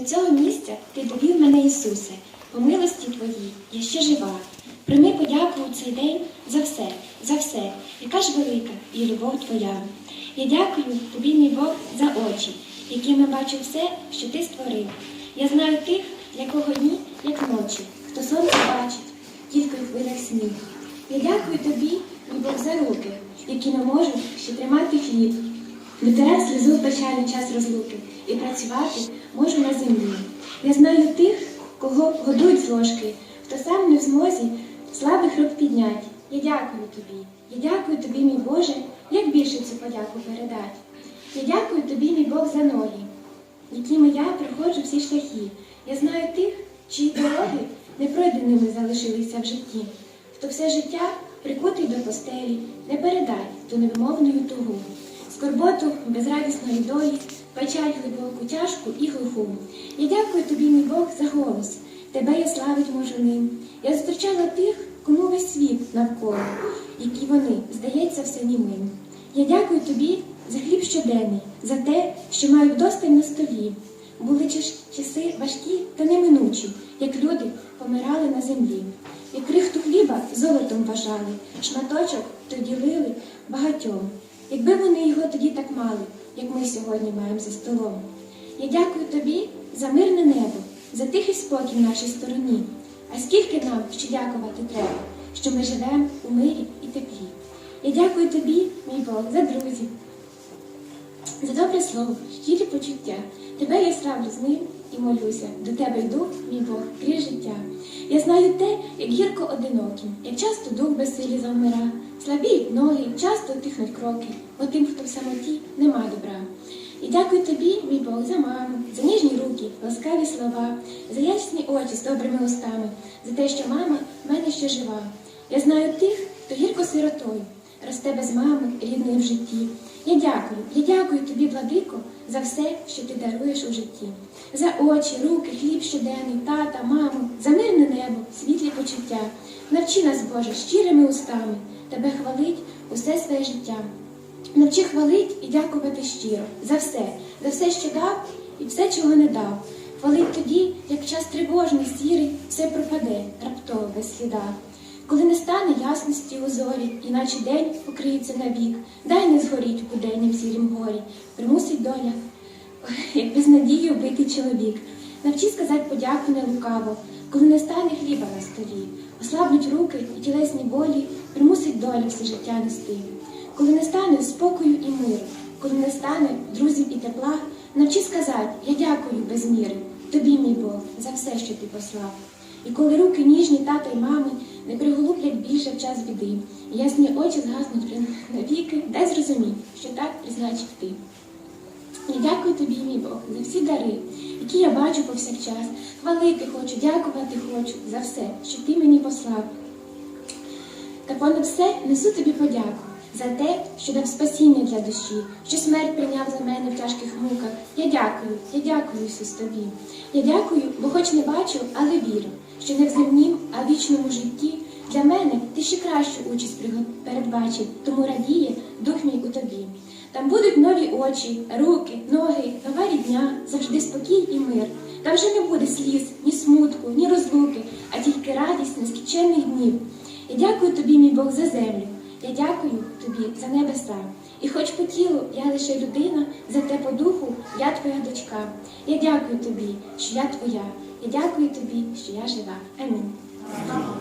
До цього місця ти довів мене, Ісусе, по милості Твоїй, я ще жива. Прийми подяку у цей день за все, за все, яка ж велика і любов Твоя. Я дякую тобі, мій Бог, за очі, якими бачу все, що ти створив. Я знаю тих, для кого дні, як ночі, хто сонце бачить, тільки в хвилях сніг. Я дякую тобі, мій Бог, за руки, які не можуть ще тримати хліб. Витирати сльозу в печалі час розлуки і працювати можу на землі. Я знаю тих, кого годують з ложки, хто сам не в змозі слабих рук піднять. Я дякую тобі. Я дякую тобі, мій Боже, як більше цю подяку передать. Я дякую тобі, мій Бог, за ноги, якими я проходжу всі шляхи. Я знаю тих, чиї дороги непройденими залишилися в житті, хто все життя прикутий до постелі, не передай ту невимовною тугу скорботу безрадісної долі, печаль глибоку, тяжку і глуху. Я дякую тобі, мій Бог, за голос. Тебе я славить можу ним. Я зустрічала тих, кому весь світ навколо, які вони, здається, все німим. Я дякую тобі за хліб щоденний, за те, що маю вдосталь на столі. Були часи важкі та неминучі, як люди помирали на землі. Як крихту хліба золотом вважали, шматочок то ділили багатьом. Якби вони його тоді так мали, як ми сьогодні маємо за столом. Я дякую тобі за мирне небо, за тихий спокій в нашій стороні. А скільки нам ще дякувати треба, що ми живемо у мирі і теплі. Я дякую тобі, мій Бог, за друзів, за добре слово, щирі почуття. Тебе я славлю з ним і молюся. До тебе йду, мій Бог, крізь життя. Я знаю те, як гірко одиноким, як часто дух безсилі завмира. Слабіють ноги, часто тихнуть кроки, бо тим, хто в самоті, нема добра. І дякую тобі, мій Бог, за маму, за ніжні руки, ласкаві слова, за ясні очі з добрими устами, за те, що мама в мене ще жива. Я знаю тих, хто гірко сиротою, росте без мами, рідної в житті. Я дякую, я дякую тобі, владико, за все, що ти даруєш у житті. За очі, руки, хліб щоденний, тата, маму, за мирне небо, світлі почуття. Навчи нас, Боже, щирими устами, тебе хвалить усе своє життя. Навчи хвалить і дякувати щиро за все, за все, що дав, і все, чого не дав. Хвалить тоді, як час тривожний, сірий, все пропаде, раптово без сліда. Коли не стане ясності у зорі, іначе день покриється навік, дай не згоріть у буденні сірім горі, примусить доля, як без надії вбитий чоловік. Навчи сказати подяку не лукаво, коли не стане хліба на столі, ослабнуть руки і тілесні болі, примусить доля все життя нести. Коли не стане спокою і миру, коли не стане друзів і тепла, навчи сказати, я дякую без міри, тобі, мій Бог, за все, що ти послав. І коли руки ніжні тата й мами не приголублять більше в час біди, і ясні очі згаснуть навіки, дай зрозумій, що так призначив ти. Я дякую тобі, мій Бог, за всі дари, які я бачу повсякчас. Хвалити хочу, дякувати хочу за все, що ти мені послав. Та понад все несу тобі подяку за те, що дав спасіння для душі, що смерть прийняв за мене в тяжких муках. Я дякую, я дякую Ісус тобі. Я дякую, бо хоч не бачу, але вірю, що не в земнім, а в вічному житті кращу участь передбачив, тому радіє дух мій у тобі. Там будуть нові очі, руки, ноги, нова рідня, завжди спокій і мир. Там вже не буде сліз, ні смутку, ні розлуки, а тільки радість нескінченних днів. Я дякую тобі, мій Бог, за землю. Я дякую тобі за небеса. І хоч по тілу я лише людина, зате по духу я твоя дочка. Я дякую тобі, що я твоя. Я дякую тобі, що я жива. Амінь.